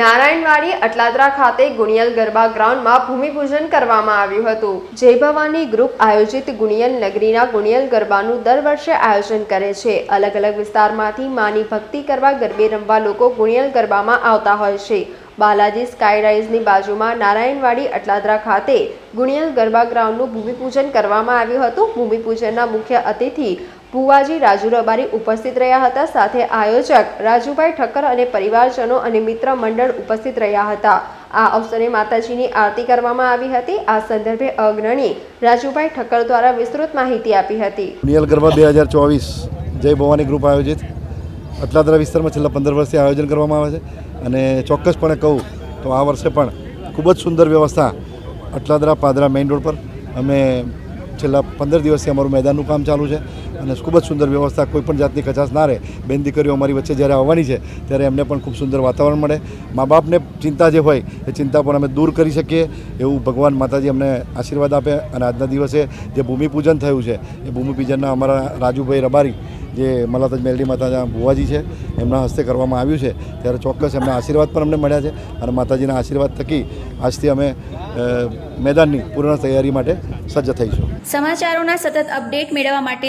નારાયણવાડી અટલાદરા ખાતે ગુણિયલ ગરબા ગ્રાઉન્ડમાં ભૂમિપૂજન કરવામાં આવ્યું હતું. જય ભવાની ગ્રુપ આયોજિત ગુણિયલ નગરીના ગુણિયલ ગરબાનું દર વર્ષે આયોજન કરે છે. અલગ અલગ વિસ્તારમાંથી માની ભક્તિ કરવા ગરબે રમવા લોકો ગુણિયલ ગરબામાં આવતા હોય છે. બાલાજી સ્કાયરાઇઝની બાજુમાં નારાયણવાડી અટલાદરા ખાતે ગુણિયલ ગરબા ગ્રાઉન્ડનું ભૂમિપૂજન કરવામાં આવ્યું હતું. ભૂમિપૂજનના મુખ્ય અતિથિ ભુવાજી રાજુ રબારી ઉપસ્થિત રહ્યા હતા. સાથે આયોજક રાજુભાઈ ઠક્કર અને પરિવારજનો અને મિત્ર મંડળ ઉપસ્થિત રહ્યા હતા. આ અવસરે માતાજીની આરતી કરવામાં આવી હતી. આ સંદર્ભે અગ્રણી રાજુભાઈ ઠક્કર દ્વારા વિસ્તૃત માહિતી આપી હતી. નિયલ ગરબા બે હજાર ચોવીસ જય ભવાની ગ્રુપ આયોજિત. અટલાદરા વિસ્તારમાં છેલ્લા પંદર વર્ષથી આયોજન કરવામાં આવે છે. અને ચોક્કસપણે કહું તો આ વર્ષે પણ ખૂબ જ સુંદર વ્યવસ્થા અટલાદરા પાદરા મેઇન રોડ પર. અમે છેલ્લા પંદર દિવસથી અમારું મેદાનનું કામ ચાલુ છે. અને ખૂબ જ સુંદર વ્યવસ્થા કોઈ પણ જાતની કચાશ ના રહે. બેન દીકરીઓ અમારી વચ્ચે જ્યારે આવવાની છે, ત્યારે એમને પણ ખૂબ સુંદર વાતાવરણ મળે. મા બાપને ચિંતા જે હોય, એ ચિંતા પણ અમે દૂર કરી શકીએ એવું ભગવાન માતાજી અમને આશીર્વાદ આપે. અને આજના દિવસે જે ભૂમિપૂજન થયું છે, એ ભૂમિપૂજનના અમારા રાજુભાઈ રબારી, જે મલાતજ મેલડી માતાના ભુવાજી છે, એમના હસ્તે કરવામાં આવ્યું છે. ત્યારે ચોક્કસ એમના આશીર્વાદ પણ અમને મળ્યા છે અને માતાજીના આશીર્વાદ થકી આજથી અમે મેદાનની પૂર્ણ તૈયારી માટે સજ્જ થઈશું. સમાચારોના સતત અપડેટ મેળવવા માટે